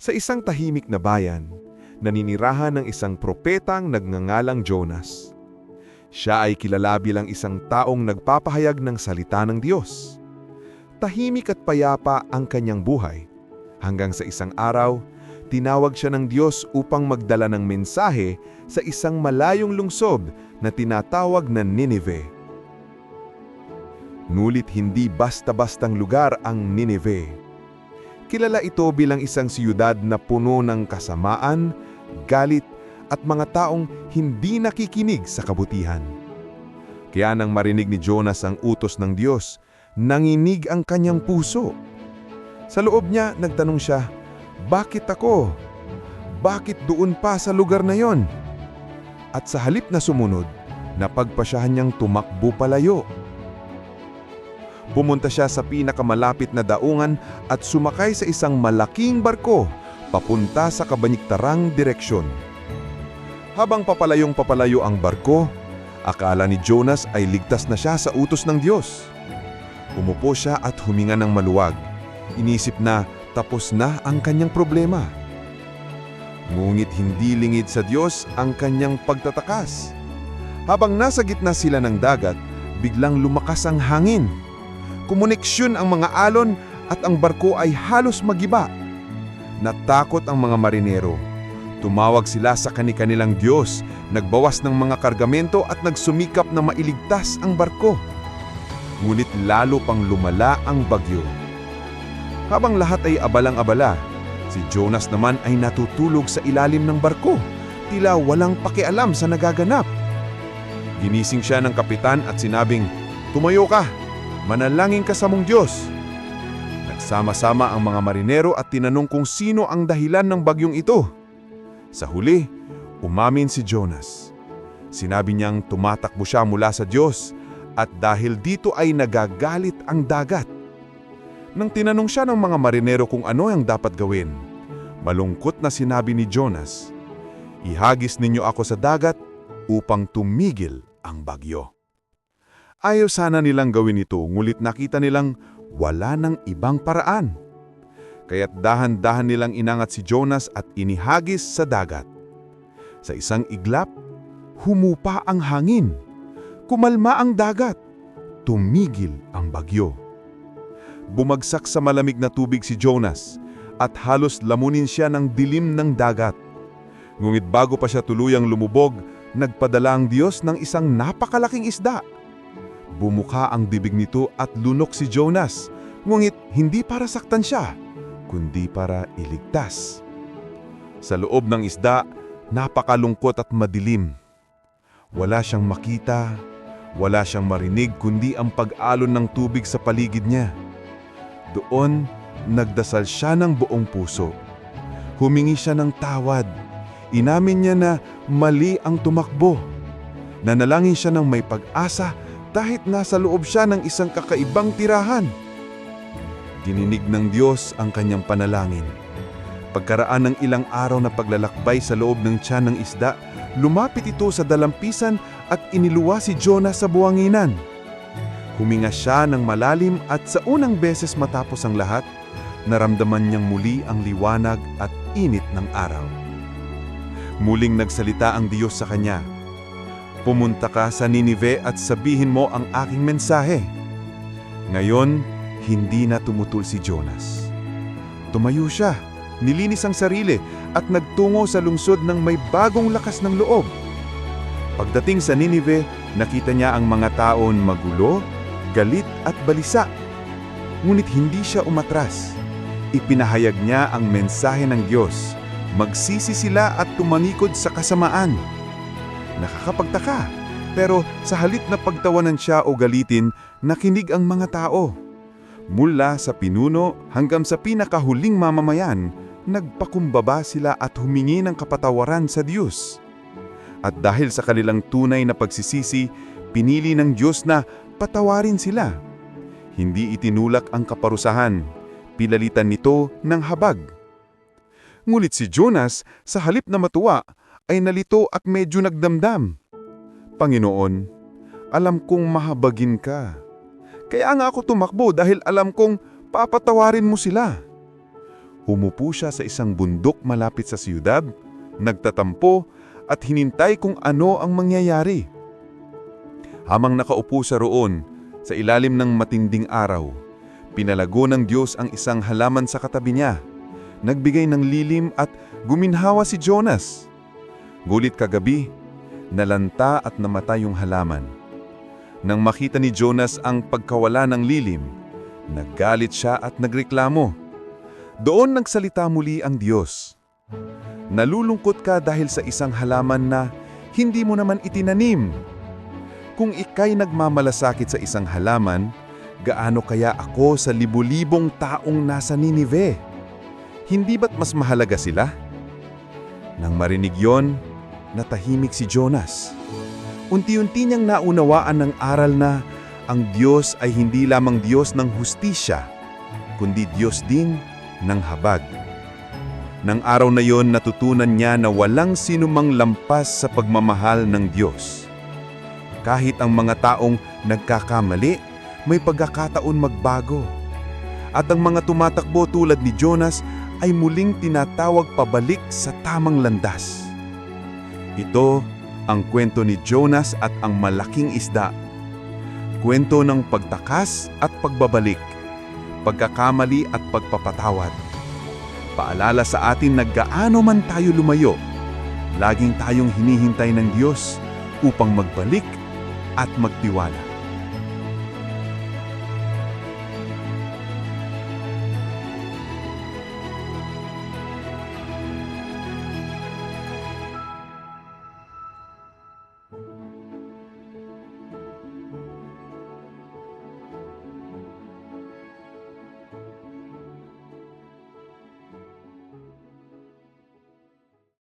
Sa isang tahimik na bayan, naninirahan ng isang propetang nagngangalang Jonas. Siya ay kilala bilang isang taong nagpapahayag ng salita ng Diyos. Tahimik at payapa ang kanyang buhay. Hanggang sa isang araw, tinawag siya ng Diyos upang magdala ng mensahe sa isang malayong lungsod na tinatawag na Nineveh. Nulit hindi basta-bastang lugar ang Nineveh. Kilala ito bilang isang siyudad na puno ng kasamaan, galit at mga taong hindi nakikinig sa kabutihan. Kaya nang marinig ni Jonas ang utos ng Diyos, nanginig ang kanyang puso. Sa loob niya, nagtanong siya, Bakit ako? Bakit doon pa sa lugar na yon? At sa halip na sumunod, napagpasyahan niyang tumakbo palayo. Pumunta siya sa pinakamalapit na daungan at sumakay sa isang malaking barko papunta sa kabaniktarang direksyon. Habang papalayong papalayo ang barko, akala ni Jonas ay ligtas na siya sa utos ng Diyos. Umupo siya at huminga ng maluwag. Inisip na tapos na ang kanyang problema. Ngunit hindi lingid sa Diyos ang kanyang pagtatakas. Habang nasa gitna sila ng dagat, biglang lumakas ang hangin. Kumuneksyon ang mga alon at ang barko ay halos magiba. Natakot ang mga marinero. Tumawag sila sa kani-kanilang Diyos, nagbawas ng mga kargamento at nagsumikap na mailigtas ang barko. Ngunit lalo pang lumala ang bagyo. Habang lahat ay abalang-abala, si Jonas naman ay natutulog sa ilalim ng barko, tila walang pakialam sa nagaganap. Ginising siya ng kapitan at sinabing, Tumayo ka! Manalangin ka sa mong Diyos! Nagsama-sama ang mga marinero at tinanong kung sino ang dahilan ng bagyong ito. Sa huli, umamin si Jonas. Sinabi niyang tumatakbo siya mula sa Diyos at dahil dito ay nagagalit ang dagat. Nang tinanong siya ng mga marinero kung ano ang dapat gawin, malungkot na sinabi ni Jonas, Ihagis ninyo ako sa dagat upang tumigil ang bagyo. Ayaw sana nilang gawin ito ngulit nakita nilang wala ng ibang paraan. Kaya't dahan-dahan nilang inangat si Jonas at inihagis sa dagat. Sa isang iglap, humupa ang hangin. Kumalma ang dagat. Tumigil ang bagyo. Bumagsak sa malamig na tubig si Jonas at halos lamunin siya ng dilim ng dagat. Ngunit bago pa siya tuluyang lumubog, nagpadala ang Diyos ng isang napakalaking isda. Bumuka ang bibig nito at lunok si Jonas, ngunit hindi para saktan siya, kundi para iligtas. Sa loob ng isda, napakalungkot at madilim. Wala siyang makita, wala siyang marinig kundi ang pag-alon ng tubig sa paligid niya. Doon, nagdasal siya ng buong puso. Humingi siya ng tawad. Inamin niya na mali ang tumakbo. Nanalangin siya ng may pag-asa kahit nasa loob siya ng isang kakaibang tirahan. Dininig ng Diyos ang kanyang panalangin. Pagkaraan ng ilang araw na paglalakbay sa loob ng tiyan ng isda, lumapit ito sa dalampisan at iniluwa si Jonah sa buwanginan. Huminga siya ng malalim at sa unang beses matapos ang lahat, naramdaman niyang muli ang liwanag at init ng araw. Muling nagsalita ang Diyos sa kanya, Pumunta ka sa Ninive at sabihin mo ang aking mensahe. Ngayon, hindi na tumutul si Jonas. Tumayo siya, nilinis ang sarili at nagtungo sa lungsod ng may bagong lakas ng loob. Pagdating sa Ninive, nakita niya ang mga taon magulo, galit at balisa. Ngunit hindi siya umatras. Ipinahayag niya ang mensahe ng Diyos. Magsisi sila at tumanikod sa kasamaan. Nakakapagtaka, pero sa halip na pagtawanan siya o galitin, nakinig ang mga tao. Mula sa pinuno hanggang sa pinakahuling mamamayan, nagpakumbaba sila at humingi ng kapatawaran sa Diyos. At dahil sa kanilang tunay na pagsisisi, pinili ng Diyos na patawarin sila. Hindi itinulak ang kaparusahan, pilalitan nito ng habag. Ngunit si Jonas, sa halip na matuwa, ay nalito at medyo nagdamdam. Panginoon, alam kong mahabagin ka. Kaya nga ako tumakbo dahil alam kong papatawarin mo sila. Umupo siya sa isang bundok malapit sa siyudad, nagtatampo at hinintay kung ano ang mangyayari. Hamang nakaupo sa roon, sa ilalim ng matinding araw, pinalago ng Diyos ang isang halaman sa katabi niya. Nagbigay ng lilim at guminhawa si Jonas. Gulit kagabi, nalanta at namatay yung halaman. Nang makita ni Jonas ang pagkawala ng lilim, naggalit siya at nagreklamo. Doon nagsalita muli ang Diyos. Nalulungkot ka dahil sa isang halaman na hindi mo naman itinanim. Kung ikay nagmamalasakit sa isang halaman, gaano kaya ako sa libu-libong taong nasa Ninive? Hindi ba't mas mahalaga sila? Nang marinig yon, natahimik si Jonas. Unti-unti niyang naunawaan ng aral na ang Diyos ay hindi lamang Diyos ng hustisya, kundi Diyos din ng habag. Nang araw na yon natutunan niya na walang sinumang lampas sa pagmamahal ng Diyos. Kahit ang mga taong nagkakamali, may pagkakataon magbago. At ang mga tumatakbo tulad ni Jonas ay muling tinatawag pabalik sa tamang landas. Ito ang kwento ni Jonas at ang malaking isda. Kwento ng pagtakas at pagbabalik, pagkakamali at pagpapatawad. Paalala sa atin na gaano man tayo lumayo, laging tayong hinihintay ng Diyos upang magbalik at magtiwala.